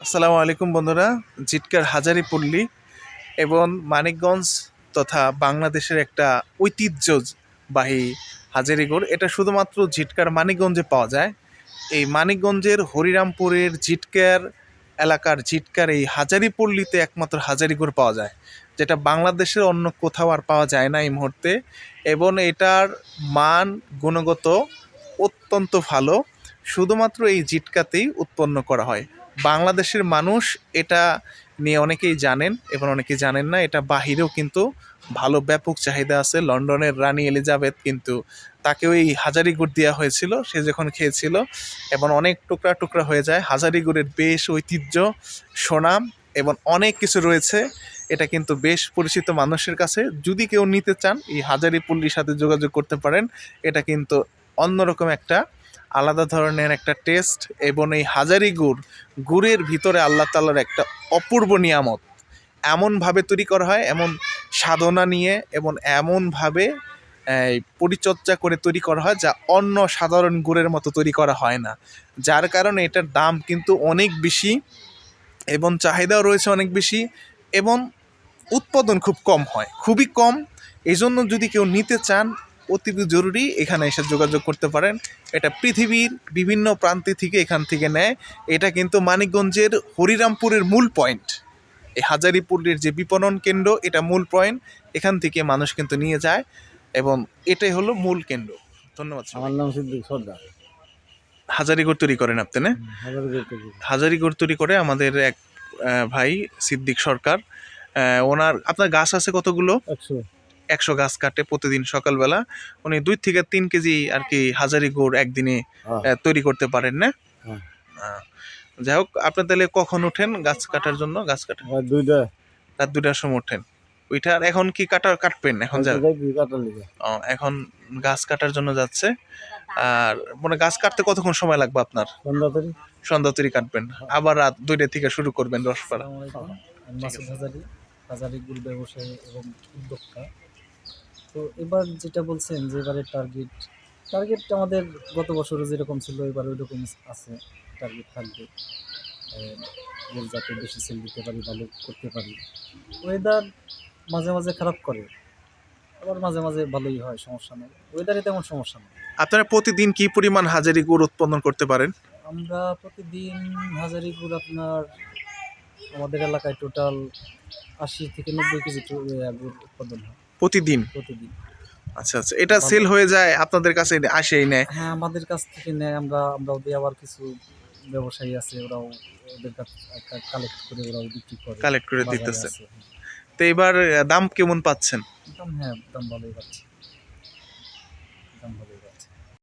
আসসালামু আলাইকুম বন্ধুরা, জিটকার হাজারিপল্লী এবং মানিকগঞ্জ তথা বাংলাদেশের একটা ঐতিহ্যবাহী হাজারিগড়। এটা শুধুমাত্র জিটকার মানিকগঞ্জে পাওয়া যায়। এই মানিকগঞ্জের হরিরামপুরের জিটকার এলাকার জিটকার এই হাজারিপল্লীতে একমাত্র হাজারিগড় পাওয়া যায়, যেটা বাংলাদেশের অন্য কোথাও আর পাওয়া যায় না এই মুহূর্তে। এবং এটার মান, গুণগত অত্যন্ত ভালো। শুধুমাত্র এই জিটকাতেই উৎপন্ন করা হয়। বাংলাদেশের মানুষ এটা নিয়ে অনেকেই জানেন এবং অনেকেই জানেন না, এটা বাহিরেও কিন্তু ভালো ব্যাপক চাহিদা আছে। লন্ডনের রানী এলিজাবেথ কিন্তু তাকেও এই হাজারি গুড় দেওয়া হয়েছিল, সে যখন খেয়েছিল, এবং অনেক টুকরা টুকরা হয়ে যায়। হাজারি গুড়ের বেশ ঐতিহ্য সুনাম এবং অনেক কিছু রয়েছে। এটা কিন্তু বেশ পরিচিত মানুষের কাছে। যদি কেউ নিতে চান, এই হাজারি পল্লীর সাথে যোগাযোগ করতে পারেন। এটা কিন্তু অন্যরকম একটা আলাদা ধরনের একটা টেস্ট এবং এই হাজারি গুড়, গুড়ের ভিতরে আল্লাহ তালার একটা অপূর্ব নিয়ামত। এমনভাবে তৈরি করা হয়, এমন সাধনা নিয়ে এবং এমনভাবে পরিচর্যা করে তৈরি করা হয় যা অন্য সাধারণ গুড়ের মতো তৈরি করা হয় না। যার কারণে এটার দাম কিন্তু অনেক বেশি এবং চাহিদাও রয়েছে অনেক বেশি এবং উৎপাদন খুব কম হয়, খুবই কম। এই জন্য যদি কেউ নিতে চান অতি জরুরি এখানে এসে যোগাযোগ করতে পারেন। এটা পৃথিবীর বিভিন্ন প্রান্তে থেকে এখান থেকে নেয়। এটা কিন্তু মানিকগঞ্জের হরিরামপুরের মূল পয়েন্ট। এই হাজারিপুরের যে বিপণন কেন্দ্র এটা মূল পয়েন্ট। এখান থেকে মানুষ কিন্তু নিয়ে যায় এবং এটাই হলো মূল কেন্দ্র। ধন্যবাদ আমার নাম সিদ্দিক সর্দার। হাজারিগড় তৈরি করেন আপনি না। হাজারিগড় তৈরি করে। আমাদের এক ভাই সিদ্দিক সরকার ওনার আপনার গাছ আছে কতগুলো? একশো গাছ কাটে প্রতিদিন সকালবেলা। উনি দুই থেকে তিন কেজি আর কি হাজারি গুড় একদিনে হ্যাঁ। তৈরি করতে পারেন না? হ্যাঁ। যাই হোক আপনি তাহলে কখন ওঠেন গাছ কাটার জন্য? গাছ কাটা? আর দুইটা। রাত দুইটার সময় ওঠেন। ওইটা আর এখন কি কাটা কাটবেন এখন এখন গাছ কাটার জন্য যাচ্ছে। আর মানে গাছ কাটতে কতক্ষণ সময় লাগবে আপনার? সন্ধ্যা তৈরি কাটবেন। আবার রাত দুইটা থেকে শুরু করবেন রস পাড়া হাজারি হাজারি গুল ব্যবসায়ী এবং উদ্যোক্তা। তো এবার যেটা বলছেন যে এবারে টার্গেট টার্গেট আমাদের গত বছরও যেরকম ছিল এবার ওই রকম আছে টার্গেট থাকবে। আহ, যাতে বেশি সেল দিতে পারি ভালো করতে পারি। ওয়েদার মাঝে মাঝে খারাপ করে আবার মাঝে মাঝে ভালোই হয় সমস্যা নেই। ওয়েদারে তেমন সমস্যা নেই। আপনারা প্রতিদিন কি পরিমাণ হাজারি গুড় উৎপাদন করতে পারেন? আমরা প্রতিদিন হাজারি গুড় আপনার আমাদের এলাকায় টোটাল আশি থেকে নব্বই কেজি গুড় উৎপাদন হয়। প্রতিদিন? প্রতিদিন। আচ্ছা আচ্ছা এটা সেল হয়ে যায় আপনাদের কাছে আসেই নেয়। হ্যাঁ আমাদের কাছ থেকে নেয় আমরা আমরা ওদের আবার কিছু ব্যবসায়ী আছে ওরাও ওদের কাছ কালেক্ট করে ওরাও বিক্রি করে কালেক্ট করে দিতেছে। তো এবার দাম কেমন পাচ্ছেন? দাম হ্যাঁ দাম ভালোই পাচ্ছি।